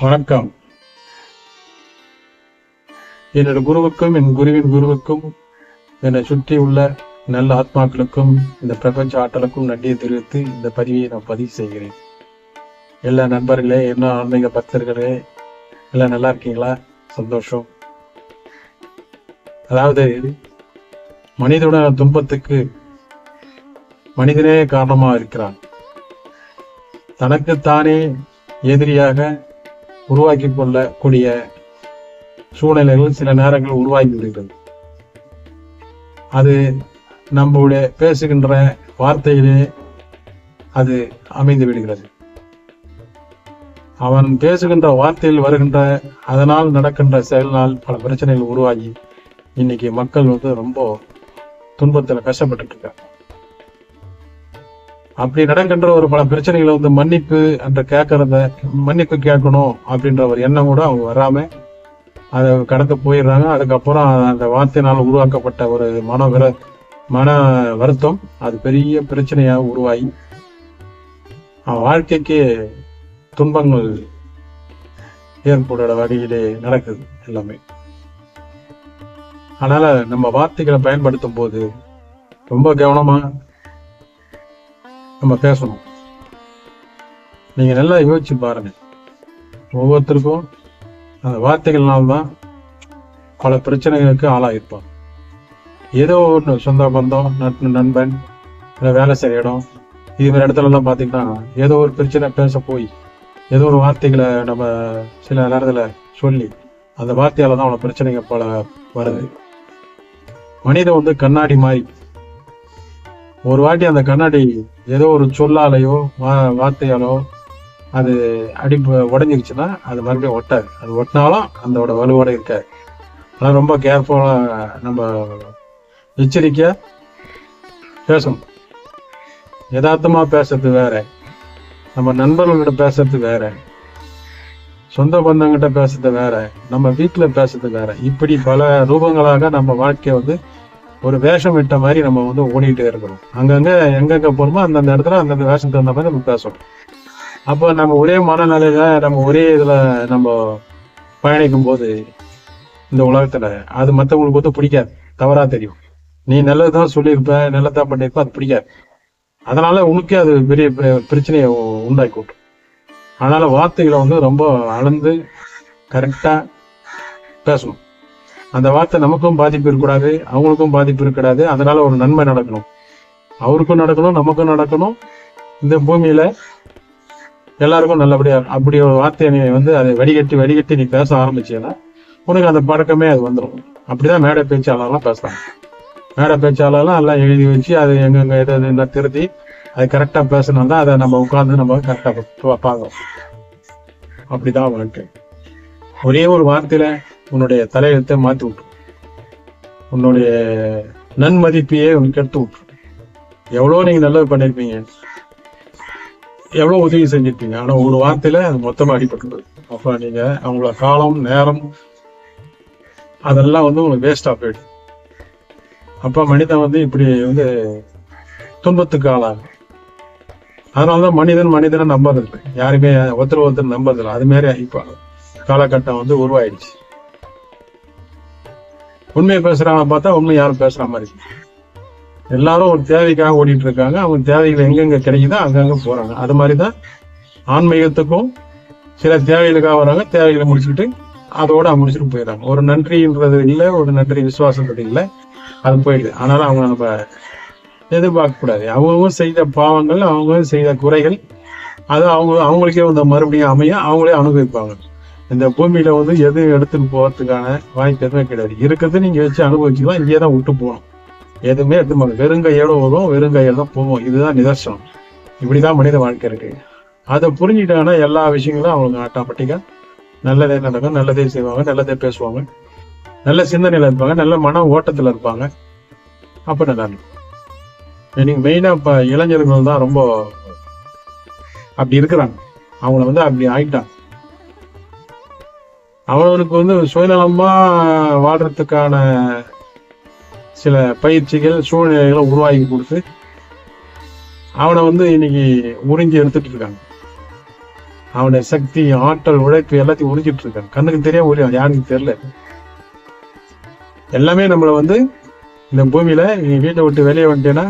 வணக்கம். என்னோட குருவுக்கும் என் குருவின் குருவுக்கும் என்னை சுற்றி உள்ள நல்ல ஆத்மாக்களுக்கும் இந்த பிரபஞ்ச ஆற்றலுக்கும் நன்றியை தெரிவித்து இந்த பதிவை நான் பதிவு செய்கிறேன். எல்லா நண்பர்களே என்ன ஆன்மீக பக்தர்களே எல்லாம் நல்லா இருக்கீங்களா? சந்தோஷம். அதாவது மனிதனோட துன்பத்துக்கு மனிதனே காரணமா இருக்கிறான். தனக்குத்தானே எதிரியாக உருவாக்கி கொள்ளக்கூடிய சூழ்நிலைகள் சில நேரங்கள் உருவாகி விடுகிறது. அது நம்முடைய பேசுகின்ற வார்த்தையிலே அது அமைந்து விடுகிறது. அவன் பேசுகின்ற வார்த்தையில் வருகின்ற அதனால் நடக்கின்ற செயலினால் பல பிரச்சனைகள் உருவாகி இன்னைக்கு மக்கள் வந்து ரொம்ப துன்பத்துல கஷ்டப்பட்டுட்டு இருக்காங்க. அப்படி நடக்கின்ற ஒரு பல பிரச்சனைகளை வந்து மன்னிப்பு என்ற கேட்கறத மன்னிப்பு கேட்கணும் அப்படின்ற ஒரு எண்ணம் கூட அவங்க வராம அதை கடந்து போயிடுறாங்க. அதுக்கப்புறம் அந்த வார்த்தையினால் உருவாக்கப்பட்ட ஒரு மன விர மன வருத்தம் அது பெரிய பிரச்சனையாக உருவாகி வாழ்க்கைக்கு துன்பங்கள் ஏற்படுற வகையிலே நடக்குது எல்லாமே. அதனால நம்ம வார்த்தைகளை பயன்படுத்தும் போது ரொம்ப கவனமா நம்ம பேசணும். நீங்க நல்லா யோசிச்சு பாருங்க. ஒவ்வொருத்தருக்கும் அந்த வார்த்தைகள்னால தான் பல பிரச்சனைகளுக்கு ஆளாகிருப்பாங்க ஏதோ ஒன்று சொந்த பந்தம் நட்பு நண்பன் இல்லை வேலை செய்கிற இடம் இது மாதிரி இடத்துலலாம் பார்த்தீங்கன்னா ஏதோ ஒரு பிரச்சனை பேச போய் ஏதோ ஒரு வார்த்தைகளை நம்ம சில நேரத்தில் சொல்லி அந்த வார்த்தையால் தான் அவனை பிரச்சனைகள் பல வருது. மனிதன் வந்து கண்ணாடி மாதிரி ஒரு வாட்டி அந்த கண்ணாடி ஏதோ ஒரு சொல்லாலையோ வா- வார்த்தையாலோ அது அடி உடஞ்சிருச்சுன்னா அது மறுபடியும் ஒட்டாது. அது ஒட்டினாலும் அதோட வலுவோட இருக்காது. அதனால் ரொம்ப கேர்ஃபுல்லாக நம்ம எச்சரிக்கையாக பேசணும். யதார்த்தமாக பேசுறது வேற. நம்ம நண்பர்கள்கிட்ட பேசுறது வேற. சொந்த பந்தங்கிட்ட பேசுறது வேற. நம்ம வீட்டில் பேசுறது வேற. இப்படி பல ரூபங்களாக நம்ம வாழ்க்கையை வந்து ஒரு வேஷம் விட்ட மாதிரி நம்ம வந்து ஓடிக்கிட்டே இருக்கிறோம். அங்கங்க எங்கெங்க போறோமோ அந்தந்த இடத்துல அந்தந்த வேஷம் தகுந்த மாதிரி நம்ம பேசணும் அப்போ நம்ம ஒரே மனநிலையில நம்ம ஒரே இதுல நம்ம பயணிக்கும் போது இந்த உலகத்துல அது மற்றவங்களுக்கு வந்து பிடிக்காது. தவறா தெரியும். நீ நல்லதுதான் சொல்லியிருப்ப நல்லதான் பண்ணியிருப்ப அது பிடிக்காது. அதனால உனக்கே அது பெரிய பிரச்சனையை உண்டாக்கி விட்டும் அதனால வார்த்தைகளை வந்து ரொம்ப அளந்து கரெக்டா பேசணும். அந்த வார்த்தை நமக்கும் பாதிப்பு இருக்கக்கூடாது அவங்களுக்கும் பாதிப்பு இருக்கக்கூடாது அதனால ஒரு நன்மை நடக்கணும். அவருக்கும் நடக்கணும் நமக்கும் நடக்கணும். இந்த பூமியில எல்லாருக்கும் நல்லபடியா அப்படி ஒரு வார்த்தையை நீ வந்து அதை வடிகட்டி வடிகட்டி நீ பேச ஆரம்பிச்சீன்னா உனக்கு அந்த பழக்கமே அது வந்துடும் அப்படிதான் மேடை பேச்சாளர்லாம் பேசுறாங்க. மேடை பேச்சாளர்லாம் எல்லாம் எழுதி வச்சு அது எங்கெங்க எது எதுன்னு திருத்தி அது கரெக்டா பேசணும் தான் அதை நம்ம உட்காந்து நம்ம கரெக்டா பார்க்கணும் அப்படிதான் வாழ்க்கை. ஒரே ஒரு வார்த்தையில உன்னுடைய தலையெழுத்தை மாத்தி விட்டு. உன்னுடைய நன்மதிப்பையே உனக்கு எடுத்து விட்டு. எவ்வளவு நீங்க நல்லது பண்ணியிருப்பீங்க எவ்வளவு உதவி செஞ்சிருப்பீங்க. ஆனா ஒரு வார்த்தையில அது மொத்தமா அடிபட்டுருது அப்ப நீங்க அவங்கள காலம் நேரம் அதெல்லாம் வந்து உங்களுக்கு வேஸ்டாக போயிடுது அப்ப மனிதன் வந்து இப்படி வந்து துன்பத்துக்கு ஆளாகும். அதனால தான் மனிதன் மனிதனை நம்புறது யாருமே ஒருத்தர் ஒருத்தர் நம்புறதில்லை. அது மாதிரி இப்போ காலகட்டம் வந்து உருவாயிடுச்சு. உண்மையை பேசுறாங்க பார்த்தா உண்மை யாரும் பேசுற மாதிரி எல்லாரும் ஒரு தேவைக்காக ஓடிட்டு இருக்காங்க. அவங்க தேவைகள் எங்கெங்க கிடைக்குதோ அங்கங்க போறாங்க. அது மாதிரிதான் ஆன்மீகத்துக்கும் சில தேவைகளுக்காக வராங்க. தேவைகளை முடிச்சுக்கிட்டு அதோட முடிச்சுட்டு போயிடுறாங்க. ஒரு நன்றின்றது இல்லை ஒரு நன்றி விசுவாசன்றது இல்லை. அது போயிடுது. ஆனாலும் அவங்க நம்ம எதிர்பார்க்க கூடாது அவங்க செய்த பாவங்கள் அவங்க செய்த குறைகள் அது அவங்க அவங்களுக்கே வந்து மறுபடியும் அமைய அவங்களே அனுபவிப்பாங்க. இந்த பூமியில வந்து எது எடுத்துன்னு போறதுக்கான வாய்ப்பு எதுவுமே கிடையாது. இருக்கிறது நீங்க வச்சு அனுபவிச்சுக்கலாம் இங்கே தான் விட்டு போகணும். எதுவுமே எடுத்து போகணும். வெறுங்கையோட வரும் வெறுங்கையோட தான் போவோம். இதுதான் நிதர்சனம். இப்படிதான் மனித வாழ்க்கை இருக்கு. அதை புரிஞ்சுட்டாங்கன்னா எல்லா விஷயங்களும் அவங்களுக்கு ஆட்டோமேட்டிக்கா நல்லதே நடக்கும் நல்லதே செய்வாங்க நல்லதே பேசுவாங்க. நல்ல சிந்தனையில இருப்பாங்க நல்ல மன ஓட்டத்துல இருப்பாங்க. அப்ப நல்லா இருக்கும். இன்னைக்கு மெயினா இப்ப இளைஞர்கள் தான் ரொம்ப அப்படி இருக்கிறாங்க. அவங்கள வந்து அப்படி ஆயிட்டாங்க. அவனுக்கு வந்து சுயநலமா வாழ்றதுக்கான சில பயிற்சிகள் சூழ்நிலைகளை உருவாக்கி கொடுத்து அவனை வந்து இன்னைக்கு உறிஞ்சி எடுத்துட்டு இருக்காங்க. அவனுடைய சக்தி ஆற்றல் உழைப்பு எல்லாத்தையும் உறிஞ்சிட்டு இருக்கான் கண்ணுக்கு தெரியாம உரியும் யாருக்கு தெரியல. எல்லாமே நம்மளை வந்து இந்த பூமியில நீ வீட்டை விட்டு வெளியே வந்துட்டேன்னா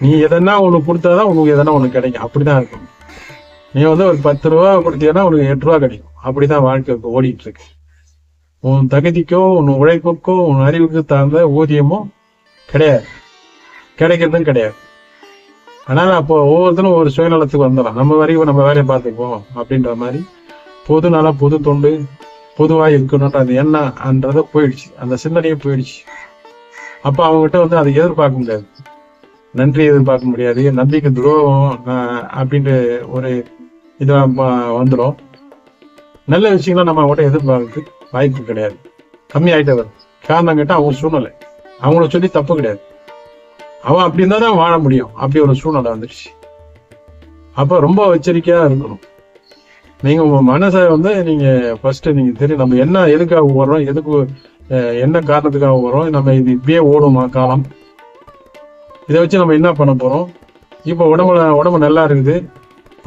நீ எதனா உனக்கு கொடுத்தாதான் உனக்கு எதனா உனக்கு கிடைக்கும். அப்படிதான் இருக்கும். நீ வந்து ஒரு பத்து ரூபா கொடுத்தீங்கன்னா உனக்கு எட்டு ரூபா கிடைக்கும். அப்படிதான் வாழ்க்கை ஓடிட்டு இருக்கு உன் தகுதிக்கோ உன் உழைப்புக்கோ உன் அறிவுக்கு தகுந்த ஊதியமோ கிடையாது. கிடைக்கிறதும் கிடையாது. ஆனால் அப்போ ஒவ்வொருத்தரும் ஒரு சுயநலத்துக்கு வந்துடலாம். நம்ம வரைக்கும் நம்ம வேலையை பார்த்துக்குவோம் அப்படின்ற மாதிரி பொது நலம் பொது தொண்டு பொதுவாக இருக்கணும் அந்த எண்ணம்ன்றது போயிடுச்சு. அந்த சிந்தனையே போயிடுச்சு. அப்போ அவங்ககிட்ட வந்து அதை எதிர்பார்க்க முடியாது. நன்றி எதிர்பார்க்க முடியாது. நம்பிக்கை துரோகம் அப்படின்ற ஒரு இதாக வந்துடும் நல்ல விஷயங்களை நம்ம அவங்கள்ட்ட எதிர்பார்க்கறதுக்கு வாய்ப்பு கிடையாது. கம்மி ஆயிட்டே வரும் காரணம் கேட்டால் அவங்க சூழ்நிலை. அவங்கள சொல்லி தப்பு கிடையாது. அவன் அப்படி இருந்தால் தான் வாழ முடியும். அப்படி ஒரு சூழ்நிலை வந்துடுச்சு அப்போ ரொம்ப எச்சரிக்கையாக இருக்கணும். நீங்கள் உங்கள் மனசை வந்து நீங்கள் ஃபஸ்ட்டு நீங்கள் தெரியும் நம்ம என்ன எதுக்காக வர்றோம் எதுக்கு என்ன காரணத்துக்காக வர்றோம் நம்ம இது இப்படியே ஓடுமா காலம்? இதை வச்சு நம்ம என்ன பண்ண போகிறோம் இப்போ உடம்புல உடம்பு நல்லா இருக்குது.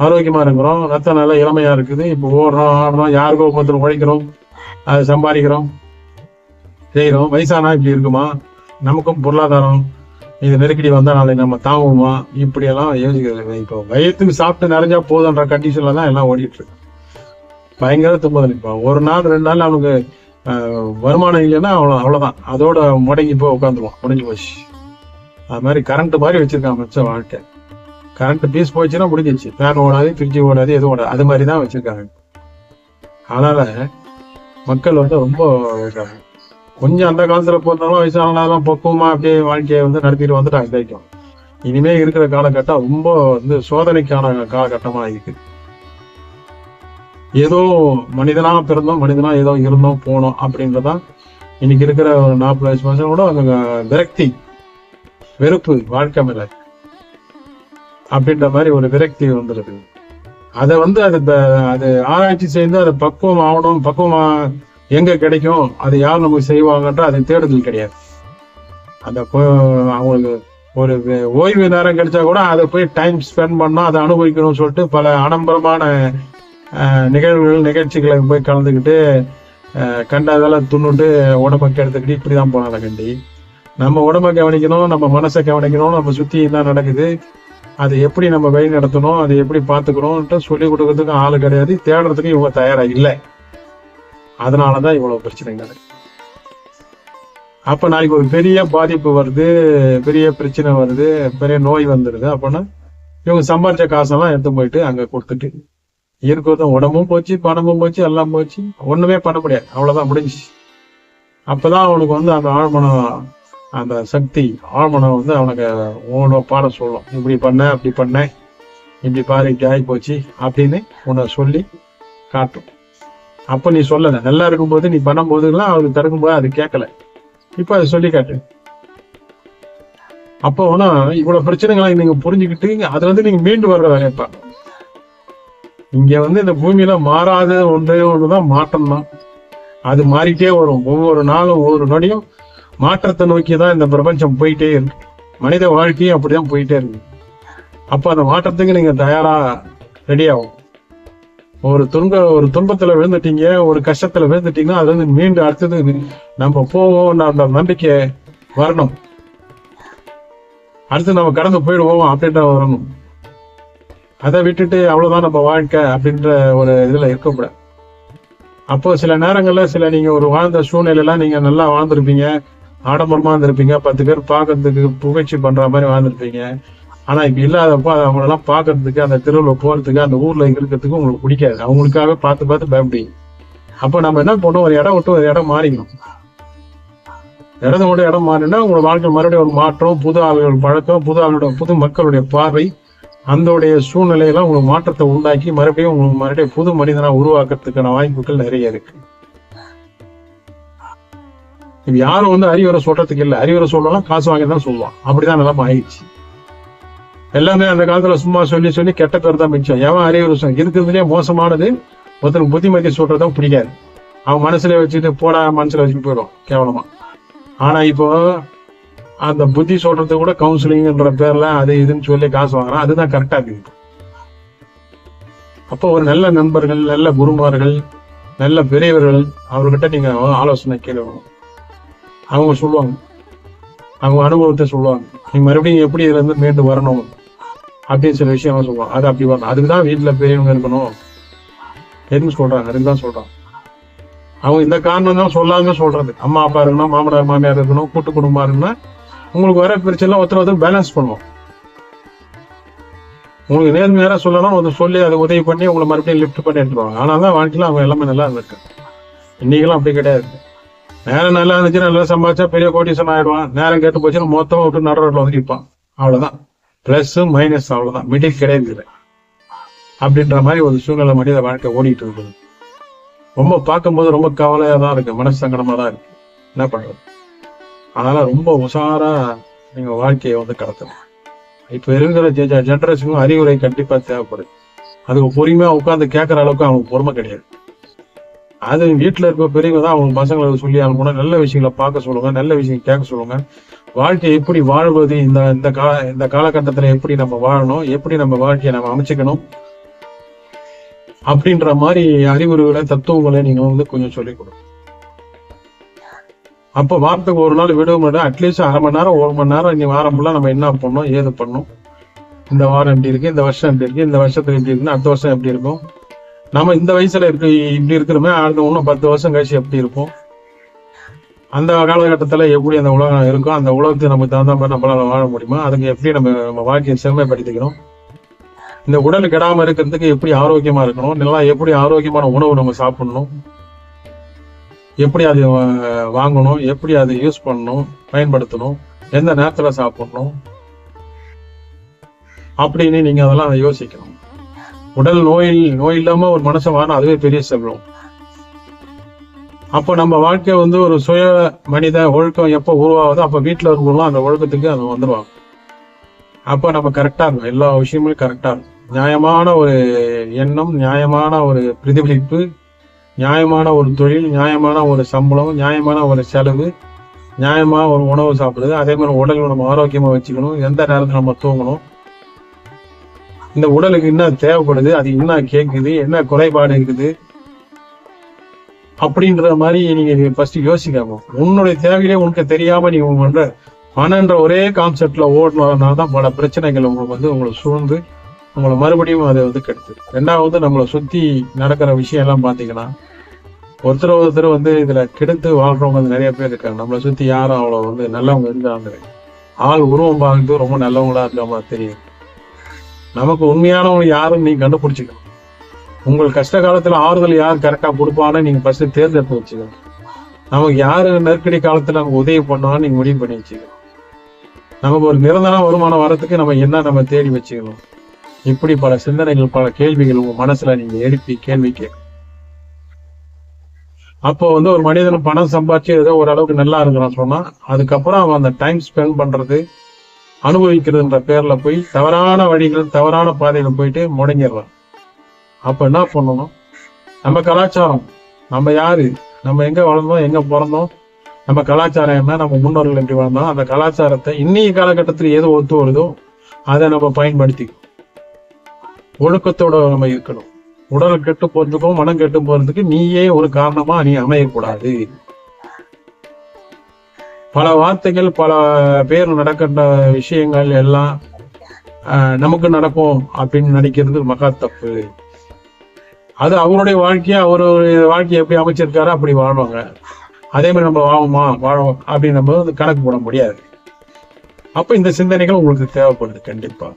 ஆரோக்கியமா இருக்கிறோம். ரத்தம் நல்லா இளமையா இருக்குது. இப்போ ஓடுறோம் ஆடுறோம் யாருக்கோ ஒருத்தர் உழைக்கிறோம் அதை சம்பாதிக்கிறோம் செய்கிறோம். வயசானா இப்படி இருக்குமா? நமக்கும் பொருளாதாரம் இது நெருக்கடி வந்தால் நாளைக்கு நம்ம தாங்குவோமா? இப்படியெல்லாம் யோசிக்கிறது இப்போ வயிற்றுக்கு சாப்பிட்டு நிறைஞ்சா போதுன்ற கண்டிஷன்ல தான் எல்லாம் ஓடிட்டு இருக்கு. பயங்கர தும்பதல் இப்போ. ஒரு நாள் ரெண்டு நாள் அவனுக்கு வருமானம் இல்லைன்னா அவ்வளோ அவ்வளோதான். அதோட முடங்கி போய் உட்காந்துருவான் முடிஞ்சு போச்சு. அது மாதிரி கரண்ட் மாதிரி வச்சிருக்கான் மிச்ச வாழ்க்கை. கரண்ட் பீஸ் போச்சுன்னா முடிஞ்சிச்சு ஃபேன் ஓடாது ஃப்ரிட்ஜ் ஓடாது எதுவும் ஓடாது. அது மாதிரி தான் வச்சிருக்காங்க. அதனால் மக்கள் வந்து ரொம்ப இருக்காங்க. கொஞ்சம் அந்த காலத்தில் போனாலும் வயசானாலும் பக்குவமா அப்படியே வாழ்க்கையை வந்து நடத்திட்டு வந்துட்டாங்க கிடைக்கும் இனிமேல் இருக்கிற காலகட்டம் ரொம்ப வந்து சோதனைக்கான காலகட்டமாக இருக்குது ஏதோ மனிதனாக பிறந்தோம் மனிதனாக ஏதோ இருந்தோம் போனோம் அப்படின்றதான் இன்னைக்கு இருக்கிற ஒரு நாற்பது வயசு வருஷம் கூட அவங்க விரக்தி வெறுப்பு வாழ்க்கை மேலே அப்படின்ற மாதிரி ஒரு விரக்தி வந்துருது. அதை வந்து அது அது ஆராய்ச்சி செய்து அது பக்குவம் ஆகணும் பக்குவமா எங்க கிடைக்கும் அது யார் நமக்கு செய்வாங்கன்ற அது தேடுதல் கிடையாது. அந்த அவங்களுக்கு ஒரு ஓய்வு நேரம் கிடைச்சா கூட அதை போய் டைம் ஸ்பெண்ட் பண்ணோம் அதை அனுபவிக்கணும்னு சொல்லிட்டு பல ஆடம்பரமான நிகழ்வுகள் நிகழ்ச்சிகளை போய் கலந்துக்கிட்டு அஹ், கண்டதெல்லாம் துண்ணுட்டு உடம்பை கெடுத்துக்கிட்டு இப்படிதான் போனாங்க கண்டி. நம்ம உடம்ப கவனிக்கணும் நம்ம மனசை கவனிக்கணும் நம்ம சுற்றி என்ன நடக்குது. அதை எப்படி நம்ம வழி நடத்தணும் அதை எப்படி பார்த்துக்கணும்ன்ட்டு சொல்லி கொடுக்கறதுக்கு ஆள் கிடையாது. தேடுறதுக்கு இவங்க தயாரா இல்லை. அதனாலதான் இவ்வளோ பிரச்சனைங்க நடக்குது அப்போ நாளைக்கு ஒரு பெரிய பாதிப்பு வருது பெரிய பிரச்சனை வருது பெரிய நோய் வந்துடுது அப்படின்னா இவங்க சம்பாதிச்ச காசெல்லாம் எடுத்து போயிட்டு அங்கே கொடுத்துட்டு இருக்கிறதும் உடம்பும் போச்சு பணமும் போச்சு எல்லாம் போச்சு. ஒன்றுமே பண்ண முடியாது. அவ்வளோதான் முடிஞ்சிச்சு. அப்போ தான் அவனுக்கு வந்து அந்த ஆழ்மனம் அந்த சக்தி ஆழ்மனம் வந்து அவனுக்கு உன்னோட பாட சொல்லும். இப்படி பண்ண அப்படி பண்ண இப்படி பாரு இப்படி ஆகி போச்சு அப்படின்னு உன்னை சொல்லி காட்டும். அப்போ நீ சொல்லல. நல்லா இருக்கும்போது நீ பண்ணும்போதுலாம் அவருக்கு தடுக்கும்போது அது கேட்கல. இப்போ அதை சொல்லி காட்டு. அப்போ வேணா இவ்வளோ பிரச்சனைகளை நீங்கள் புரிஞ்சுக்கிட்டு அதுல வந்து நீங்கள் மீண்டு வர்ற வேலைப்பா இங்கே வந்து இந்த பூமியில மாறாத ஒன்றே ஒண்ணுதான் மாற்றம் தான் அது மாறிட்டே வரும். ஒவ்வொரு நாளும் ஒவ்வொரு நொடியும் மாற்றத்தை நோக்கி தான் இந்த பிரபஞ்சம் போயிட்டே இருக்கு. மனித வாழ்க்கையும் அப்படிதான் போயிட்டே இருக்கு. அப்போ அந்த மாற்றத்துக்கு நீங்கள் தயாராக ரெடி ஆகும். ஒரு துன்ப ஒரு துன்பத்தில் விழுந்துட்டீங்க ஒரு கஷ்டத்தில் விழுந்துட்டீங்கன்னா அது வந்து மீண்டும் அடுத்தது நம்ம போவோம் அந்த நம்பிக்கை வரணும். அடுத்து நம்ம கடந்து போயிடுவோம் அப்படின்ற வரணும். அதை விட்டுட்டு அவ்வளோதான் நம்ம வாழ்க்கை அப்படின்ற ஒரு இதில் இருக்கக்கூடாது. அப்போ சில நேரங்களில் சில நீங்கள் ஒரு வாழ்ந்த சூழ்நிலையெல்லாம் நீங்கள் நல்லா வாழ்ந்திருப்பீங்க. ஆடம்பரமா இருந்திருப்பீங்க பத்து பேர் பார்க்கறதுக்கு புகழ்ச்சி பண்ற மாதிரி வாழ்ந்துருப்பீங்க. ஆனா இப்ப இல்லாதப்போ அவங்களெல்லாம் பார்க்கறதுக்கு அந்த தெருவில் போறதுக்கு அந்த ஊர்ல இருக்கிறதுக்கு உங்களுக்கு பிடிக்காது. அவங்களுக்காக பார்த்து பார்த்து பயப்படுங்க அப்போ நம்ம என்ன பண்ணோம் ஒரு இடம் விட்டு ஒரு இடம் மாறிக்கணும். இடத்த விட்டு இடம் மாறினா உங்களோட வாழ்க்கை மறுபடியும் ஒரு மாற்றம் புது ஆளுகள் பழக்கம் புது ஆளுடைய புது மக்களுடைய பார்வை அந்தோடைய சூழ்நிலையெல்லாம் உங்களுக்கு மாற்றத்தை உண்டாக்கி மறுபடியும் உங்களுக்கு மறுபடியும் புது மனிதனா உருவாக்குறதுக்கான வாய்ப்புகள் நிறைய இருக்கு. இப்ப யாரும் வந்து அறிவுரை சொல்றதுக்கு இல்லை. அறிவுரை சொல்லலாம் காசு வாங்கி தான் சொல்லுவான். அப்படிதான் நிலைமை ஆயிடுச்சு. எல்லாமே அந்த காலத்துல சும்மா சொல்லி சொல்லி கெட்ட பேர் தான் மிச்சம். எவன் அறிவுரை சொல்ல இருக்கிறதுலே மோசமானது? ஒருத்தருக்கு புத்திமதி சொல்றதும் பிடிக்காது. அவன் மனசுல வச்சுட்டு போடா மனசுல வச்சுட்டு போயிடும் கேவலமா. ஆனா இப்போ அந்த புத்தி சொல்றது கூட கவுன்சிலிங்ன்ற பேர்ல அது இதுன்னு சொல்லி காசு வாங்குறான். அதுதான் கரெக்டா இருக்குது. அப்போ ஒரு நல்ல நண்பர்கள் நல்ல குருமார்கள் நல்ல பெரியவர்கள் அவர்கிட்ட நீங்க ஆலோசனை கேள்வி அவங்க சொல்லுவாங்க. அவங்க அனுபவத்தை சொல்லுவாங்க. நீ மறுபடியும் எப்படி இதுல இருந்து மீண்டு வரணும்? அப்படின்னு சில விஷயம் சொல்லுவாங்க. அது அப்படி வரணும் அதுக்கு தான் வீட்டுல பெரியவங்க இருக்கணும். எதுன்னு சொல்றாங்க. அதுக்கு தான் சொல்றாங்க. அவங்க இந்த காரணம் தான் சொல்லாம சொல்றது. அம்மா அப்பா இருக்கணும் மாமனார் மாமியார் இருக்கணும் கூட்டு குடும்பம் இருக்குன்னா உங்களுக்கு வர பிரச்சனை ஒருத்தர் ஒருத்தர் பேலன்ஸ் பண்ணுவோம். உங்களுக்கு நேர்மையாக சொல்லணும் ஒருத்தர் சொல்லி அதை உதவி பண்ணி உங்களை மறுபடியும் லிஃப்ட் பண்ணி எடுத்துருவாங்க ஆனால் தான் வாழ்க்கையில் அவங்க எல்லாமே நல்லா இருந்திருக்கு. இன்னைக்கெல்லாம் அப்படி கிடையாது. நேரம் நல்லா இருந்துச்சு நல்லா சம்பாதிச்சா பெரிய கோட்டீசன் ஆயிடுவான். நேரம் கேட்டு போச்சுன்னா மொத்தமாக விட்டு நடு ரோட்ல வந்து நிற்பான் அவ்வளோதான் ப்ளஸ் மைனஸ் அவ்வளோதான் மிடில் கிடையாது அப்படின்ற மாதிரி ஒரு சூழ்நிலை மனித வாழ்க்கை ஓடிட்டு இருக்குது. ரொம்ப பார்க்கும்போது ரொம்ப கவலையா தான் இருக்கு. மனசு சங்கடமாக தான் இருக்கு. என்ன பண்ணுறது அதனால ரொம்ப உஷாரா நீங்க வாழ்க்கையை வந்து கடத்தணும். இப்போ இருக்கிற ஜெனரேஷனுக்கும் அறிவுரை கண்டிப்பாக தேவைப்படுது. அதுக்கு பொறுமையாக உட்காந்து கேட்கற அளவுக்கு அவனுக்கு பொறுமை கிடையாது. அது வீட்டுல இருக்க பெரியவங்க தான் அவங்க பசங்களை சொல்லி அவங்க நல்ல விஷயங்களை பார்க்க சொல்லுங்க நல்ல விஷயம் கேட்க சொல்லுங்க. வாழ்க்கை எப்படி வாழ்வது இந்த இந்த கால இந்த காலகட்டத்துல எப்படி நம்ம வாழணும் எப்படி நம்ம வாழ்க்கையை நம்ம அமைச்சுக்கணும் அப்படின்ற மாதிரி அறிவுரைகளை தத்துவங்களை நீங்க வந்து கொஞ்சம் சொல்லிக் கொடுங்க. அப்போ வாரத்துக்கு ஒரு நாள் விடுவோம் அட்லீஸ்ட் அரை மணி நேரம் ஒரு மணி நேரம் இனி வாரம் ஃபுல்லாக நம்ம என்ன பண்ணோம் ஏது பண்ணோம் இந்த வாரம் எப்படி இருக்கு இந்த வருஷம் எப்படி இருக்கு இந்த வருஷத்துல எப்படி இருக்குன்னு அடுத்த வருஷம் எப்படி இருக்கும்? நம்ம இந்த வயசுல இருக்கு இப்படி இருக்கிறோமே அடுத்த இன்னும் பத்து வருஷம் கழிச்சு எப்படி இருக்கும் அந்த காலகட்டத்தில் எப்படி அந்த உலகம் இருக்கும் அந்த உலகத்துக்கு நமக்கு தகுந்த மாதிரி நம்மளால வாழ முடியுமா? அதுக்கு எப்படி நம்ம நம்ம வாழ்க்கையை செம்மைப்படுத்திக்கணும் இந்த உடல் கெடாமல் இருக்கிறதுக்கு எப்படி ஆரோக்கியமா இருக்கணும்? நல்லா எப்படி ஆரோக்கியமான உணவு நம்ம சாப்பிடணும்? எப்படி அது வாங்கணும்? எப்படி அதை யூஸ் பண்ணணும்? பயன்படுத்தணும்? எந்த நேரத்தில் சாப்பிடணும்? அப்படின்னு நீங்கள் அதெல்லாம் யோசிக்கணும். உடல் நோய் நோய் இல்லாம ஒரு மனுஷன் வாழணும் அதுவே பெரிய செல்வம் அப்போ நம்ம வாழ்க்கை வந்து ஒரு சுய மனித ஒழுக்கம் எப்போ உருவாகுதோ அப்போ வீட்டில் இருக்கவங்களும் அந்த ஒழுக்கத்துக்கு அது வந்துடுவாங்க அப்போ நம்ம கரெக்டாக இருக்கும் எல்லா விஷயங்களும் கரெக்டாக இருக்கும் நியாயமான ஒரு எண்ணம் நியாயமான ஒரு பிரதிபலிப்பு நியாயமான ஒரு தொழில் நியாயமான ஒரு சம்பளம் நியாயமான ஒரு செலவு நியாயமாக ஒரு உணவு சாப்பிடுது அதே மாதிரி உடல் நம்ம ஆரோக்கியமாக வச்சுக்கணும். எந்த நேரத்தில் நம்ம தூங்கணும் இந்த உடலுக்கு என்ன தேவைப்படுது அது என்ன கேட்குது என்ன குறைபாடு இருக்குது? அப்படின்ற மாதிரி நீங்க ஃபர்ஸ்ட் யோசிக்காம உன்னுடைய தேவையிலே உனக்கு தெரியாம நீங்க பண்ற பணன்ற ஒரே கான்செப்ட்ல ஓடுனதுனால தான் பல பிரச்சனைகள் உங்களுக்கு வந்து உங்களை சூழ்ந்து உங்களை மறுபடியும் அதை வந்து கெடுத்து. ரெண்டாவது நம்மளை சுத்தி நடக்கிற விஷயம் எல்லாம் பாத்தீங்கன்னா ஒருத்தர் ஒருத்தர் வந்து இதுல கெடுத்து வாழ்றவங்க வந்து நிறைய பேர் இருக்காங்க. நம்மளை சுத்தி யாரும் அவ்வளோ வந்து நல்லவங்க இருக்காங்க ஆள் உருவம் பார்க்கறது ரொம்ப நல்லவங்களா இருக்க மாதிரி தெரியும். நமக்கு உண்மையானவங்க யாருன்னு நீங்க கண்டுபிடிச்சிக்கணும். உங்கள் கஷ்ட காலத்துல ஆறுதல் யார் கரெக்டா கொடுப்பான்னு நீங்க ஃபர்ஸ்ட் தேர்ந்தெடுத்து வச்சுக்கணும். நமக்கு யாரு நெருக்கடி காலத்துல நமக்கு உதவி பண்ணான்னு நீங்க முடிவு பண்ணி வச்சுக்கணும். நமக்கு ஒரு நிரந்தர வருமானம் வர்றதுக்கு நம்ம என்ன நம்ம தேடி வச்சுக்கணும். இப்படி பல சிந்தனைகள் பல கேள்விகள் உங்க மனசுல நீங்க எழுப்பி கேள்வி கேட்கணும் அப்போ வந்து ஒரு மனிதன் பணம் சம்பாதிச்சு ஏதோ ஓரளவுக்கு நல்லா இருக்கிறான் சொன்னா அதுக்கப்புறம் அவன் அந்த டைம் ஸ்பெண்ட் பண்றது அனுபவிக்கிறதுன்ற பேர்ல போய் தவறான வழிகள் தவறான பாதையில போயிட்டு முடங்கிடுறான். அப்ப என்ன பண்ணணும்? நம்ம கலாச்சாரம் நம்ம யாரு? நம்ம எங்க வளர்ந்தோம் எங்க பிறந்தோம்? நம்ம கலாச்சாரம் என்ன? நம்ம முன்னோர்கள் எப்படி வளர்ந்தோம்? அந்த கலாச்சாரத்தை இன்னைய காலகட்டத்தில் எது ஒத்து வருதோ அதை நம்ம பயன்படுத்திக்கணும். ஒழுக்கத்தோட நம்ம இருக்கணும். உடல் கெட்டு போறதுக்கும் மனம் கெட்டு போறதுக்கு நீயே ஒரு காரணமா நீ அமையக்கூடாது. பல வார்த்தைகள் பல பேர் நடக்கின்ற விஷயங்கள் எல்லாம் நமக்கு நடக்கும் அப்படின்னு நினைக்கிறது மகா தப்பு. அது அவருடைய வாழ்க்கையை அவருடைய வாழ்க்கையை எப்படி அமைச்சிருக்காரோ அப்படி வாழ்வாங்க. அதே மாதிரி நம்ம வாழுமா வாழும் அப்படின்னு நம்ம வந்து கணக்கு போட முடியாது. அப்போ இந்த சிந்தனைகள் உங்களுக்கு தேவைப்படுது கண்டிப்பா.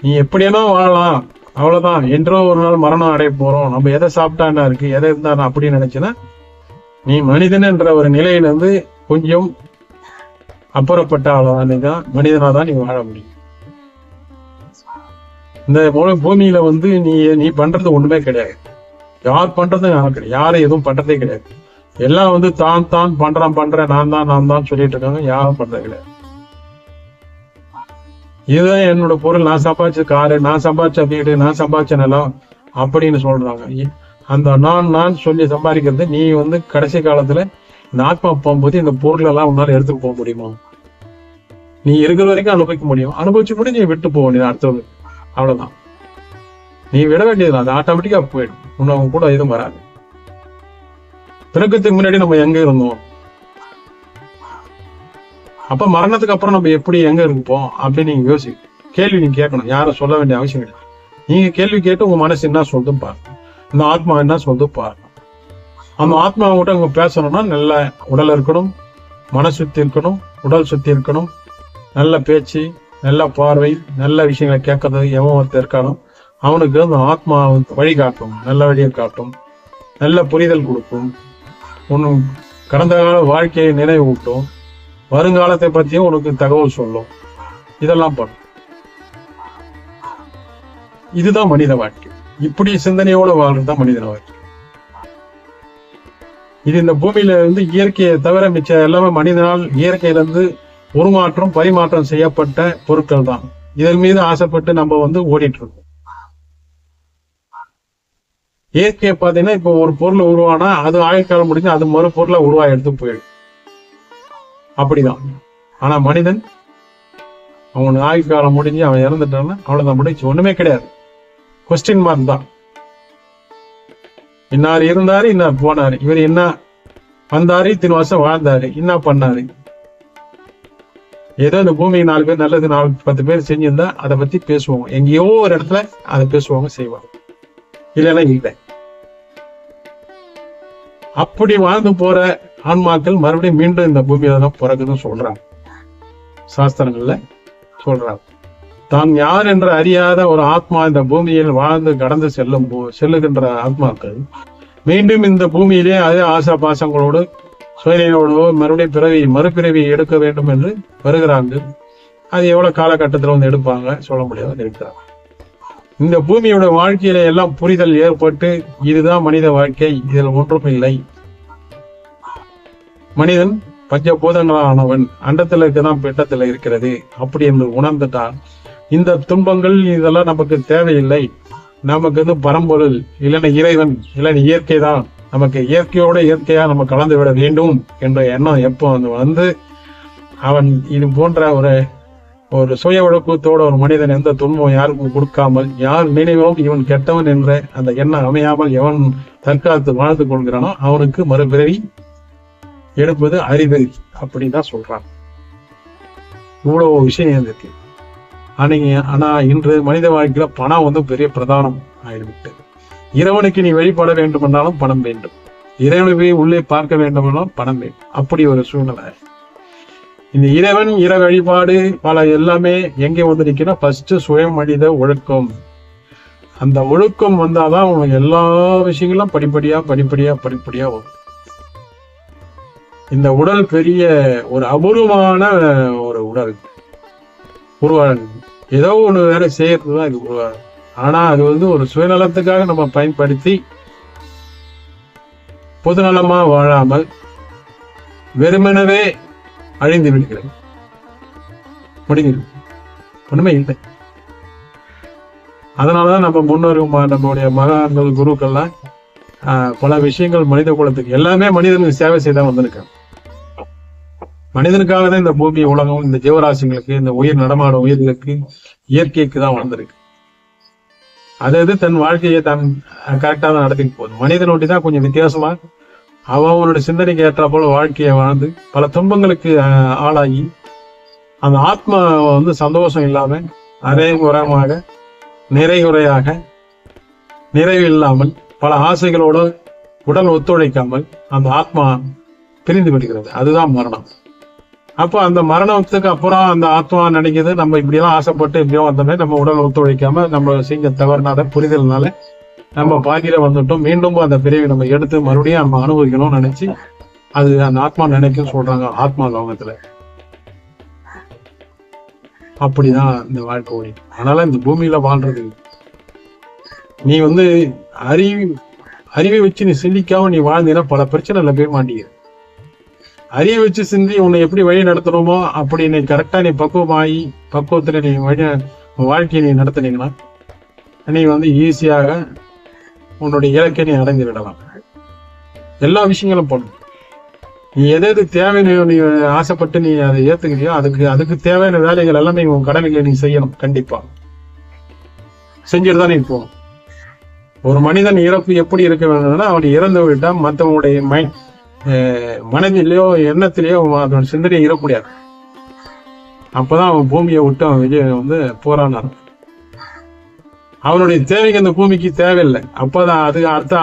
நீ எப்படியெல்லாம் வாழலாம். அவ்வளவுதான். என்றோ ஒரு நாள் மரணம் அடைய போறோம். நம்ம எதை சாப்பிட்டா என்ன இருக்கு? எதை இருந்தா அப்படின்னு நினைச்சுன்னா நீ மனிதன் என்ற ஒரு நிலையிலிருந்து கொஞ்சம் அப்புறப்பட்ட ஆளானே தான் மனிதனாக தான் நீ வாழ முடியும். இந்த பூமியில வந்து நீ நீ பண்றது ஒண்ணுமே கிடையாது. யார் பண்றதும் யாரும் கிடையாது. யாரும் எதுவும் பண்றதே கிடையாது. எல்லாம் வந்து தான் தான் பண்றான் பண்றேன் நான் தான் நான் தான் சொல்லிட்டு இருக்காங்க. யாரும் பண்றது கிடையாது. இதுதான் என்னோட பொருள். நான் சம்பாதிச்ச காரு நான் சம்பாதிச்ச வீடு நான் சம்பாதிச்ச நிலம் அப்படின்னு சொல்றாங்க. அந்த நான் நான் சொல்லி சம்பாதிக்கிறது நீ வந்து கடைசி காலத்துல இந்த ஆத்மா போகும்போது இந்த பொருள் எல்லாம் உன்னால எடுத்துட்டு போக முடியுமா? நீ இருக்கிற வரைக்கும் அனுபவிக்க முடியும். அனுபவிச்சு முடியும் நீ விட்டு போக வேண்டியது அடுத்தது. அவ்வளவுதான். நீ விட வேண்டியது அது ஆட்டோமேட்டிக்கா போயிடும். உன்னை கூட எதுவும் வராது. பிறக்கத்துக்கு முன்னாடி நம்ம எங்க இருந்தோம்? அப்ப மரணத்துக்கு அப்புறம் நம்ம எப்படி எங்க இருப்போம் அப்படின்னு நீங்க யோசி கேள்வி நீங்க கேட்கணும். யாரும் சொல்ல வேண்டிய அவசியம் கிடையாது நீங்க கேள்வி கேட்டு உங்க மனசு என்ன சொல்லுது பாருங்க. இந்த ஆத்மா என்ன சொல்லுது பாருங்க. அந்த ஆத்மாவை கூட உங்க பேசணும்னா நல்ல உடல் இருக்கணும் மன சுத்தி இருக்கணும் உடல் சுத்தி இருக்கணும். நல்ல பேச்சு நல்ல பார்வை நல்ல விஷயங்களை கேட்கறது எவன் ஒருத்தர் இருக்கானோ அவனுக்கு அந்த ஆத்மா வந்து வழிகாட்டும் நல்ல வழியை காட்டும் நல்ல புரிதல் கொடுக்கும். உன் கடந்த கால வாழ்க்கையை நினைவூட்டும். வருங்காலத்தை பற்றியும் உனக்கு தகவல் சொல்லும். இதெல்லாம் பண்ணும். இதுதான் மனித வாழ்க்கை. இப்படி சிந்தனையோடு வாழ்றது தான் மனித வாழ்க்கை. இது இந்த பூமியில இருந்து இயற்கையை தவிர மிச்ச எல்லாமே மனிதனால் இயற்கையில இருந்து உருமாற்றம் பரிமாற்றம் செய்யப்பட்ட பொருட்கள் தான் இதன் மீது ஆசைப்பட்டு நம்ம வந்து ஓடிட்டு இருக்கோம் இயற்கையை பார்த்தீங்கன்னா இப்போ ஒரு பொருள் உருவானா அது ஆயுட்காலம் முடிஞ்சு அது மறு பொருளை உருவாக எடுத்து போயிடும். அப்படிதான். ஆனா மனிதன் அவன் ஆயுட்காலம் முடிஞ்சு அவன் இறந்துட்டான்னா அவ்வளவுதான். முடிஞ்சு ஒண்ணுமே கிடையாது. கொஸ்டின் மார்க் தான். இன்னார் இருந்தாரு இன்னார் போனாரு. இவர் என்ன வந்தாரு இத்தனை வருஷம் வாழ்ந்தாரு என்ன பண்ணாரு? ஏதோ இந்த பூமிக்கு நாலு பேர் நல்லது நாலு பத்து பேர் செஞ்சிருந்தா அதை பத்தி பேசுவாங்க எங்கேயோ ஒரு இடத்துல அதை பேசுவாங்க செய்வாங்க. இல்லைன்னா இல்லை. அப்படி வாழ்ந்து போற ஆன்மாக்கள் மறுபடியும் மீண்டும் இந்த பூமியில தான் பிறகுன்னு சொல்றாங்க. சாஸ்திரங்கள்ல சொல்றாங்க. தான் யார் என்று அறியாத ஒரு ஆத்மா இந்த பூமியில் வாழ்ந்து கடந்து செல்லும் போ செல்லுகின்ற ஆத்மாக்கள். மீண்டும் இந்த பூமியிலே அதே ஆசா பாசங்களோடு சுயநிலையோடு மறுபடியும் பிறவி மறுபிறவி எடுக்க வேண்டும் என்று வருகிறாங்க. அது எவ்வளவு காலகட்டத்தில் வந்து எடுப்பாங்க? சொல்ல முடியாது இருக்கிறாங்க. இந்த பூமியோட வாழ்க்கையில எல்லாம் புரிதல் ஏற்பட்டு இதுதான் மனித வாழ்க்கை இதில் ஒன்றும் இல்லை. மனிதன் பஞ்சபூதங்களானவன் அண்டத்தில் இருக்கதான் பெட்டத்தில் இருக்கிறது. அப்படி என்று உணர்ந்துட்டான். இந்த துன்பங்கள் இதெல்லாம் நமக்கு தேவையில்லை. நமக்கு வந்து பரம்பொருள் இல்லைன்னா இறைவன் இல்லைன்னா இயற்கை தான். நமக்கு இயற்கையோட இயற்கையா நம்ம கலந்து விட வேண்டும் என்ற எண்ணம் எப்போ வந்து வந்து அவன் இது போன்ற ஒரு ஒரு சுய ஒழுக்கத்தோட ஒரு மனிதன் எந்த துன்பம் யாருக்கும் கொடுக்காமல் யார் நினைவும் இவன் கெட்டவன் என்ற அந்த எண்ணம் அமையாமல் எவன் தற்காத்து வாழ்ந்து கொள்கிறானோ அவனுக்கு மறுபிறவி எடுப்பது அரிது அப்படின்னு தான் சொல்றான். இவ்வளவு விஷயம் இருக்கு. அன்னைக்கு ஆனா இன்று மனித வாழ்க்கையில் பணம் வந்து பெரிய பிரதானம் ஆகிவிட்டது இறைவனுக்கு நீ வழிபட வேண்டுமென்றாலும் பணம் வேண்டும். இறைவனுக்கு உள்ளே பார்க்க வேண்டுமென்றாலும் பணம் வேண்டும். அப்படி ஒரு சூழ்நிலை. இந்த இறைவன் இற வழிபாடு பல எல்லாமே எங்கே வந்து நிற்கிறா ஃபர்ஸ்ட் சுய மனித ஒழுக்கம். அந்த ஒழுக்கம் வந்தாதான் உனக்கு எல்லா விஷயங்களும் படிப்படியா படிப்படியா படிப்படியா வரும். இந்த உடல் பெரிய ஒரு அபூர்வமான ஒரு உடல். உருவாகுது. ஏதோ ஒண்ணு வேலை செய்யறது தான் இது உருவாகும் ஆனா அது வந்து ஒரு சுயநலத்துக்காக நம்ம பயன்படுத்தி பொதுநலமா வாழாமல் வெறுமனவே அழிந்து விடுகிறது. முடிகிறது. ஒண்ணுமே இல்லை. அதனால தான் நம்ம முன்னோர்கள் நம்மளுடைய மகான்கள் குருக்கள்லாம் ஆஹ், பல விஷயங்கள் மனித குலத்துக்கு எல்லாமே மனிதனுக்கு சேவை செய்தா வந்திருக்காங்க. மனிதனுக்காக தான் இந்த பூமி உலகம் இந்த ஜீவராசிங்களுக்கு இந்த உயிர் நடமாடும் உயிர்களுக்கு இயற்கைக்கு தான் வளர்ந்துருக்கு. அது அது தன் வாழ்க்கையை தான் கரெக்டாக தான் நடத்திட்டு போகுது. மனிதனோட்டி தான் கொஞ்சம் வித்தியாசமா அவன் அவனோட சிந்தனைக்கு ஏற்ற போல வாழ்க்கையை வாழ்ந்து பல துன்பங்களுக்கு ஆஹ், ஆளாகி அந்த ஆத்மா வந்து சந்தோஷம் இல்லாம அதே நிறைகுறையாக நிறைவு இல்லாமல் பல ஆசைகளோடு உடல் ஒத்துழைக்காமல் அந்த ஆத்மா பிரிந்து விடுகிறது. அதுதான் மரணம். அப்போ அந்த மரணத்துக்கு அப்புறம் அந்த ஆத்மா நினைக்குது நம்ம இப்படிலாம் ஆசைப்பட்டு இப்படியும் வந்தோமே நம்ம உடல் ஒத்துழைக்காம நம்ம செஞ்ச தவறுனால புரிதல்னால நம்ம பாதியில வந்துட்டோம். மீண்டும் அந்த பிரிவை நம்ம எடுத்து மறுபடியும் நம்ம அனுபவிக்கணும்னு நினைச்சு அது அந்த ஆத்மா நினைக்கும் சொல்றாங்க ஆத்மா லோகத்துல. அப்படிதான் இந்த வாழ்க்கை ஓடி அதனால இந்த பூமியில வாழ்றது நீ வந்து அறிவு அறிவை வச்சு நீ சிந்திக்காம நீ வாழ்ந்தீங்கன்னா பல பிரச்சனைல போய் மாட்டீங்க அறிய வச்சு சிந்தி உன்னை எப்படி வழி நடத்தணுமோ அப்படி நீ கரெக்டா நீ பக்குவமாகி பக்குவத்துல நீ வழி உன் வாழ்க்கையை நீ நடத்துனீங்கன்னா நீ வந்து ஈஸியாக உன்னுடைய இலக்கை நீ அடைந்து விடலாம். எல்லா விஷயங்களும் பண்ணும் நீ எது எது தேவைன்னு நீ ஆசைப்பட்டு நீ அதை ஏத்துக்கிறியோ அதுக்கு அதுக்கு தேவையான வேலைகள் எல்லாமே உன் கடமைகளை நீ செய்யணும் கண்டிப்பா. செஞ்சுட்டு தான் நீ போகணும் ஒரு மனிதன் இறப்பு எப்படி இருக்க வேண்டும்னா அவன் இறந்து விட்டால் மற்றவங்களுடைய மைண்ட் மனதிலேயோ எண்ணத்திலேயோ அதோட சிந்தனையை இறக்கூடாது அப்பதான் அவன் பூமியை விட்டு அவன் விஜய் வந்து போராடினான் அவனுடைய தேவைக்கு அந்த பூமிக்கு தேவையில்லை. அப்போதான் அது அடுத்த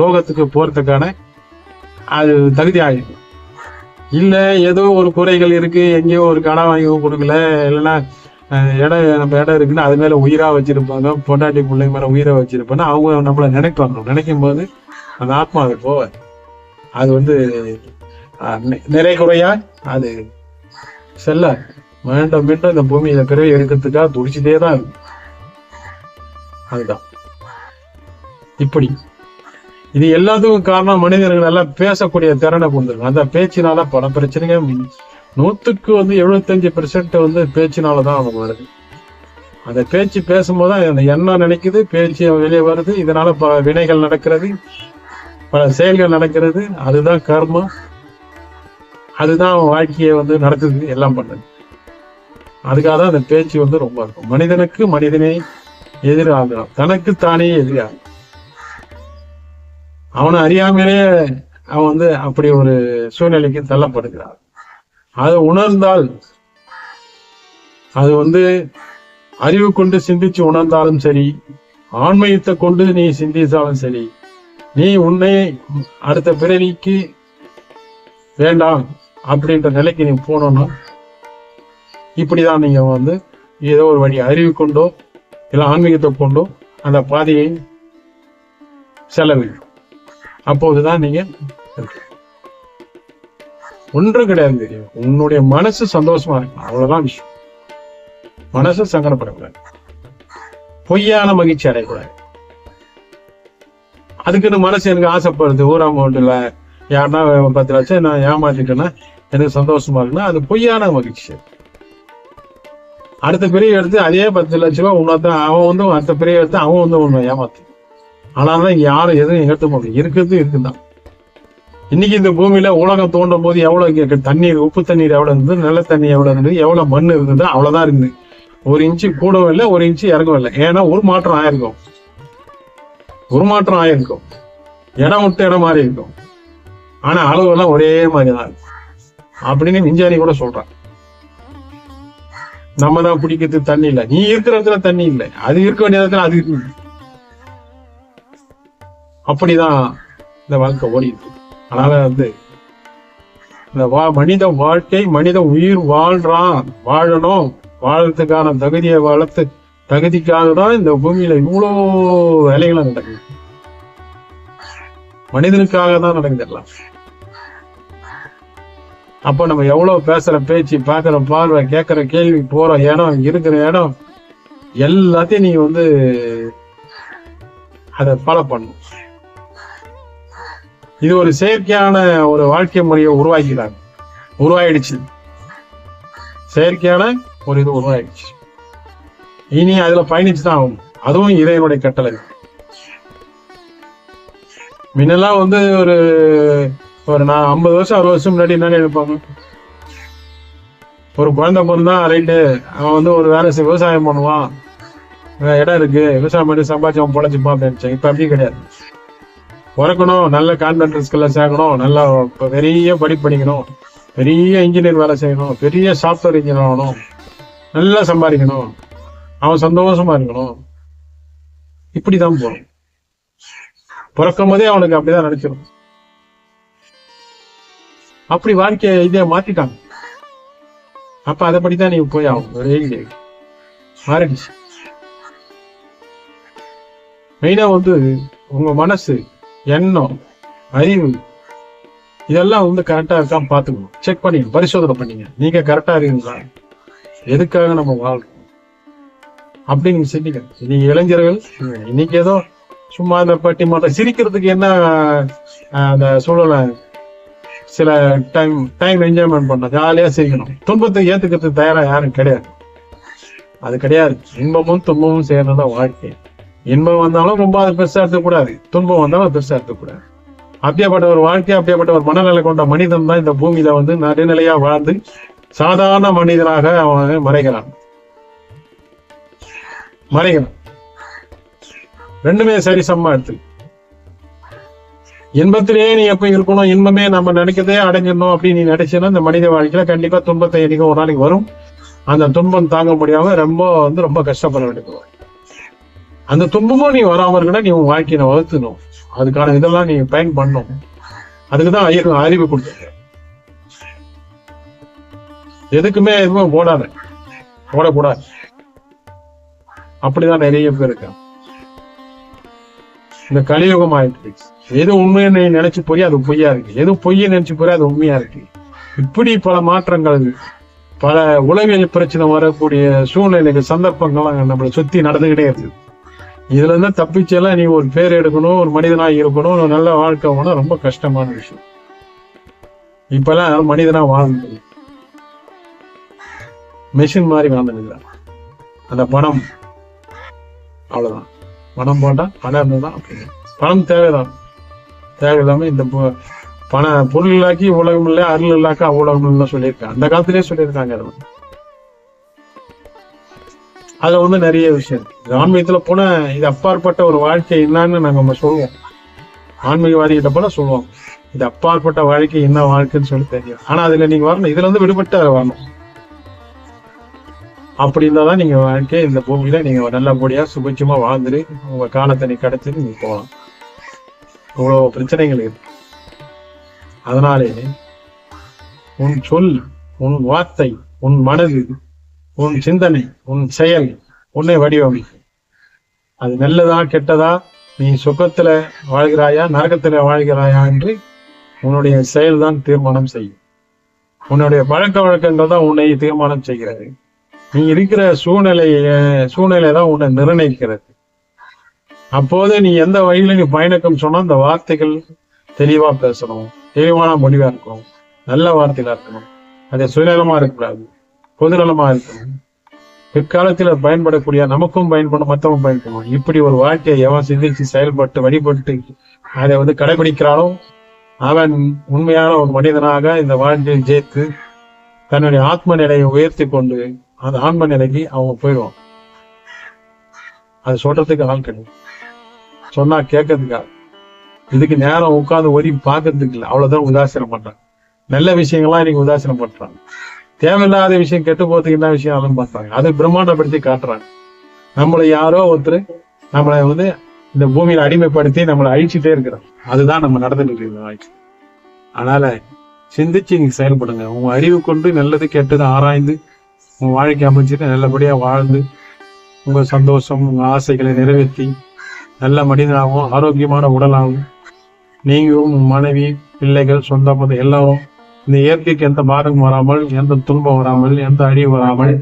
லோகத்துக்கு போறதுக்கான அது தகுதி ஆகிடும் இல்லை ஏதோ ஒரு குறைகள் இருக்கு எங்கேயோ ஒரு கடன் வாங்கி கொடுக்கல இல்லைன்னா இடம் நம்ம இடம் இருக்குன்னு அது மேல உயிரா வச்சிருப்பாங்க பொண்டாட்டி பிள்ளைங்க மேல உயிரை வச்சிருப்பாங்க அவங்க நம்மள நினைப்பாங்க. நினைக்கும் போது அந்த ஆத்மா அது போவாது. அது வந்து நிறை குறையா அது செல்ல மீண்டும் மீண்டும் இந்த பூமியில பிறவி எடுக்கிறதுக்காக துடிச்சுட்டே தான் இருக்கும் அதுதான். இப்படி. இது எல்லாத்துக்கும் காரணம் மனிதர்கள் எல்லாம் பேசக்கூடிய திறனை கொண்டிருக்கும் அந்த பேச்சினால பல பிரச்சனைகள் நூத்துக்கு வந்து எழுபத்தஞ்சு பெர்சென்ட் வந்து பேச்சினால தான் அவங்க வருது. அந்த பேச்சு பேசும்போது தான் அந்த நினைக்குது? பேச்சு வெளியே வருது. இதனால பல வினைகள் நடக்கிறது. பல செயல்கள் நடக்கிறது. அதுதான் கர்மம். அதுதான் அவன் வாழ்க்கையை வந்து நடத்துது எல்லாம் பண்ணுது. அதுக்காக தான் அந்த பேச்சு வந்து ரொம்ப இருக்கும். மனிதனுக்கு மனிதனே எதிராகலாம் தனக்கு தானே எதிராக அவனை அறியாமலே அவன் வந்து அப்படி ஒரு சூழ்நிலைக்கு தள்ளப்படுகிறான். அதை உணர்ந்தால் அது வந்து அறிவு கொண்டு சிந்திச்சு உணர்ந்தாலும் சரி ஆன்மீகத்தை கொண்டு நீ சிந்தித்தாலும் சரி நீ உன்னை அடுத்த பிறவிக்கு வேண்டாம் அப்படின்ற நிலைக்கு நீ போனோம்னா இப்படிதான் நீங்க வந்து ஏதோ ஒரு வழி அறிவு கொண்டோ இல்லை ஆன்மீகத்தை கொண்டோ அந்த பாதையை செல்ல அப்போதுதான் நீங்க ஒன்றும் கிடையாது தெரியும்? உன்னுடைய மனசு சந்தோஷமா இருக்கும் அவ்வளவுதான் விஷயம். மனசு சங்கடப்படக்கூடாது. பொய்யான மகிழ்ச்சி அடையக்கூடாது. அதுக்குன்னு மனசு எனக்கு ஆசைப்படுது. ஊர் அமௌண்ட்ல யாருன்னா பத்து லட்சம் நான் ஏமாத்திட்டேன்னா எனக்கு சந்தோஷமா இருக்குன்னா அது பொய்யான மகிழ்ச்சி. அடுத்த பிரிவு எடுத்து அதே பத்து லட்ச ரூபா உன்னதான் அவன் வந்து அடுத்த பிரிவு எடுத்து அவன் வந்து உன்னை ஏமாத்து ஆனால் தான் இங்கே யாரும் எதுவும் எடுத்து முடியும் இருக்கிறது இருக்குதான். இன்னைக்கு இந்த பூமியில உலகம் தோண்டும் போது எவ்வளவு தண்ணீர் உப்பு தண்ணீர் எவ்வளவு இருந்தது? நல்ல தண்ணி எவ்வளவு இருந்தது? எவ்வளவு மண் இருந்தது? அவ்வளவுதான் இருக்குது ஒரு இன்ச்சு கூடவும் இல்லை ஒரு இன்ச்சு இறங்கவும் இல்லை. ஏன்னா ஒரு மாற்றம் ஆயிருக்கும். உருமாற்றம் ஆயிருக்கும். இடம் விட்டு இடம் மாறி இருக்கும். ஆனா அளவெல்லாம் ஒரே மாதிரி தான் இருக்கும். அப்படின்னு விஞ்ஞானி கூட சொல்றான். நம்ம தான் பிடிக்கிறதுக்கு தண்ணி இல்லை. நீ இருக்கிற இடத்துல தண்ணி இல்லை. அது இருக்க வேண்டிய இடத்துல அது இருக்கு. அப்படிதான் இந்த வாழ்க்கை ஓடிது அதனால வந்து இந்த வா மனித வாழ்க்கை மனித உயிர் வாழ்றான். வாழணும். வாழறதுக்கான தகுதியை வளர்த்து தகுதிக்காக தான் இந்த பூமியில இவ்வளோ வேலைகளும் நடக்குது. மனிதனுக்காக தான் நடக்குது எல்லாம். அப்போ நம்ம எவ்வளவு பேசுற பேச்சு பார்க்குற பார்வை கேட்குற கேள்வி போற இடம் இருக்கிற இடம் எல்லாத்தையும் நீ வந்து அதை ஃபாலோ பண்ணணும். இது ஒரு செயற்கையான ஒரு வாழ்க்கை முறையை உருவாக்கிறாங்க உருவாயிடுச்சு. செயற்கையான ஒரு இது உருவாயிடுச்சு. இனி அதுல பயணிச்சு தான் ஆகணும். அதுவும் இறைவனுடைய கட்டளை. முன்னெல்லாம் வந்து ஒரு ஒரு நான் ஐம்பது வருஷம் அறுபது வருஷம் முன்னாடி என்ன நினைப்பாங்க? ஒரு குழந்தை பிறந்தான் ரைட்டு அவன் வந்து ஒரு வேலை செய்ய விவசாயம் பண்ணுவான். இடம் இருக்கு விவசாயம் பண்ணி சம்பாதிச்சு அவன் பொழைச்சிப்பான் அப்படின்னு நினைச்சேன். இப்ப அப்படி கிடையாது. பிறக்கணும் நல்ல கான்வென்ட் ஸ்கூல்ல சேர்க்கணும் நல்லா பெரிய படிப்பு படிக்கணும். பெரிய இன்ஜினியர் வேலை செய்யணும் பெரிய சாஃப்ட்வேர் இன்ஜினியர் ஆகணும். நல்லா சம்பாதிக்கணும். அவன் சந்தோஷமா இருக்கணும். இப்படிதான் போகணும். பிறக்கும் போதே அவனுக்கு அப்படிதான் நினைச்சிடும் அப்படி வாழ்க்கையை இதே மாத்திட்டாங்க. அப்ப அதைப்படிதான் நீ போய் ஆகும். ஒரே மாறிடுச்சு. மெயினா வந்து உங்க மனசு எண்ணம் அறிவு இதெல்லாம் வந்து கரெக்டா இருக்கான்னு பாத்துக்கணும் செக் பண்ணிக்கணும். பரிசோதனை பண்ணீங்க நீங்க கரெக்டா இருக்கீங்களா? எதுக்காக நம்ம வாழ்றோம்? அப்படி நீங்க சிந்திங்க நீங்க இளைஞர்கள் இன்னைக்கு ஏதோ சும்மா இந்த பட்டி மாட்டம் சிரிக்கிறதுக்கு என்ன அந்த சூழலை சில டைம் டைம் என்ஜாய்மெண்ட் பண்ணணும் ஜாலியா சிரிக்கணும். துன்பத்தை ஏத்துக்கிறதுக்கு தயாரா யாரும் கிடையாது. அது கிடையாது. இன்பமும் துன்பமும் சேர்ந்ததான் வாழ்க்கை. இன்பம் வந்தாலும் ரொம்ப அது பெருசா எடுத்துக்கூடாது துன்பம் வந்தாலும் பெருசாக பெருசா எடுத்துக்கூடாது அப்படியாப்பட்ட ஒரு வாழ்க்கை அப்படியாப்பட்ட ஒரு மனநிலை கொண்ட மனிதன் தான் இந்த பூமியில வந்து நடுநிலையா வாழ்ந்து சாதாரண மனிதனாக அவன் மறைகிறான். மறையும் ரெண்டுமே சரி எடுத்து இன்பத்திலேயே நீ எப்ப இருக்கணும் இன்பமே நம்ம நினைக்கிறதே அடைஞ்சிடணும் அப்படின்னு நீ நினைச்சேன்னா இந்த மனித வாழ்க்கையில கண்டிப்பா துன்பத்தை என்னைக்கும் ஒரு நாளைக்கு வரும். அந்த துன்பம் தாங்க முடியாம ரொம்ப வந்து ரொம்ப கஷ்டப்பட வேண்டியது அந்த துன்பமும் நீ வராம இருக்கணும் நீ உன் வாழ்க்கையை வளர்த்தணும் அதுக்கான இதெல்லாம் நீ பயன் பண்ணும். அதுக்குதான் ஐயர் அறிவு கொடுத்துருக்க. எதுக்குமே எதுவும் போடாத போடக்கூடாது அப்படிதான் நிறைய பேர் இருக்காங்க. இந்த கலியுகம் ஆயிடுச்சு எது உண்மையை நினைச்சு போய் அது பொய்யா இருக்கு. எது பொய்யை நினைச்சு போய் அது உண்மையா இருக்கு. இப்படி பல மாற்றங்கள் பல உளவியல் பிரச்சனை வரக்கூடிய சூழ்நிலைகள் சந்தர்ப்பங்கள்லாம் நம்மளை சுத்தி நடந்துகிட்டே இருக்குது. இதுல இருந்து தப்பிச்செல்லாம் நீ ஒரு பேர் எடுக்கணும் ஒரு மனிதனா இருக்கணும் ஒரு நல்ல வாழ்க்கை வாழணும் ரொம்ப கஷ்டமான விஷயம். இப்பெல்லாம் மனிதனா வாழ்ந்து மெஷின் மாதிரி வாழ்ந்துருக்கா அந்த பணம் அவ்வளவுதான். பணம் போட்டா பணம் இருந்ததுதான் பணம் தேவைதான். தேவையில்லாம இந்த பண பொருள் இல்லாக்கி உலகம் இல்லை அருள் இல்லாக்கா உலகம் இல்லை சொல்லியிருக்காங்க அந்த காலத்திலேயே சொல்லியிருக்காங்க அது வந்து. அதுல வந்து நிறைய விஷயம். இருக்கு ஆன்மீகத்துல போனா இது அப்பாற்பட்ட ஒரு வாழ்க்கை என்னன்னு நாங்க நம்ம சொல்லுவோம். ஆன்மீகவாதிகிட்ட போல சொல்லுவோம். இது அப்பாற்பட்ட வாழ்க்கை என்ன வாழ்க்கைன்னு சொல்லி தெரியும். ஆனா அதுல நீங்க வரணும். இதுல இருந்து விடுபட்டு வரணும். அப்படி இருந்தாதான் நீங்க வாழ்க்கை இந்த பூமியில நீங்க நல்லபடியா சுபிட்சமா வாழ்ந்துட்டு உங்க காலத்தை நீ கிடைச்சிட்டு நீங்க போகலாம். இவ்வளவு பிரச்சனைகள் இருக்கு. அதனாலே உன் சொல் உன் வார்த்தை உன் மனது உன் சிந்தனை உன் செயல் உன்னை வடிவமைக்கும். அது நல்லதா கெட்டதா நீ சுகத்துல வாழ்கிறாயா நரகத்துல வாழ்கிறாயா என்று உன்னுடைய செயல்தான் தீர்மானம் செய்யும். உன்னுடைய பழக்க வழக்கங்கள் தான் உன்னை தீர்மானம் செய்கிறது. நீ இருக்கிற சூழ்நிலைய சூழ்நிலை தான் உன்னை நிர்ணயிக்கிறது. அப்போது நீ எந்த வழியில நீ பயணிக்கும் சொன்னா அந்த வார்த்தைகள் தெளிவா பேசணும் தெளிவான முடிவா இருக்கணும் நல்ல வார்த்தைகளா இருக்கணும். அது சுயநலமா இருக்கக்கூடாது பொதுநலமா இருக்கணும். பிற்காலத்தில் பயன்படக்கூடிய நமக்கும் பயன்படும் மற்றவங்க பயன்படும் இப்படி ஒரு வாழ்க்கையை எவன் சிந்திச்சு செயல்பட்டு வழிபட்டு அதை வந்து கடைபிடிக்கிறானோ அவன் உண்மையான ஒரு மனிதனாக இந்த வாழ்க்கையை ஜெயித்து தன்னுடைய ஆத்ம நிலையை உயர்த்தி கொண்டு அந்த ஆன்ம நிலைக்கு அவங்க போயிடுவான் அது சொல்றதுக்கு ஆள் கிடையாது. சொன்னா கேட்கறதுக்காக. இதுக்கு நேரம் உட்கார்ந்து ஒரி பார்க்கறதுக்கு இல்லை. அவ்வளவுதான் உதாசீனம் பண்றாங்க. நல்ல விஷயங்கள்லாம் இன்னைக்கு உதாசீனம் பண்றாங்க. தேவையில்லாத விஷயம் கெட்டு போறதுக்கு என்ன விஷயம் அதுன்னு பார்த்தாங்க அதை பிரம்மாண்டப்படுத்தி காட்டுறாங்க. நம்மளை யாரோ ஒருத்தர் நம்மளை வந்து இந்த பூமியில அடிமைப்படுத்தி நம்மளை அழிச்சுட்டே இருக்கிறோம் அதுதான் நம்ம நடந்துட்டு இருக்கிற வாழ்க்கை. அதனால சிந்திச்சு நீங்க செயல்படுங்க. உங்க அறிவு கொண்டு நல்லது கெட்டது ஆராய்ந்து உங்கள் வாழ்க்கை அமைச்சிட்டு நல்லபடியாக வாழ்ந்து உங்கள் சந்தோஷம் உங்கள் ஆசைகளை நிறைவேற்றி நல்ல மனிதனாகவும் ஆரோக்கியமான உடலாகவும் நீங்களும் உங்கள் மனைவி பிள்ளைகள் சொந்த பந்தம் எல்லாரும் இந்த இயற்கைக்கு எந்த பாதகம் வராமல் எந்த துன்பம் வராமல் எந்த அழிவு வராமல்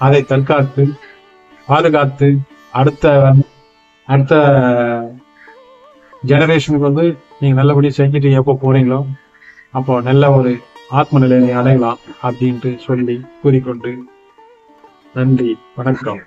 அதை தற்காத்து பாதுகாத்து அடுத்த அடுத்த ஜெனரேஷனுக்கு வந்து நீங்கள் நல்லபடியாக செஞ்சுட்டு எப்போ போகிறீங்களோ அப்போ நல்ல ஒரு ஆத்ம நிலையை அடையலாம் அப்படின்ட்டு சொல்லி கூறிக்கொண்டு நன்றி. வணக்கம்.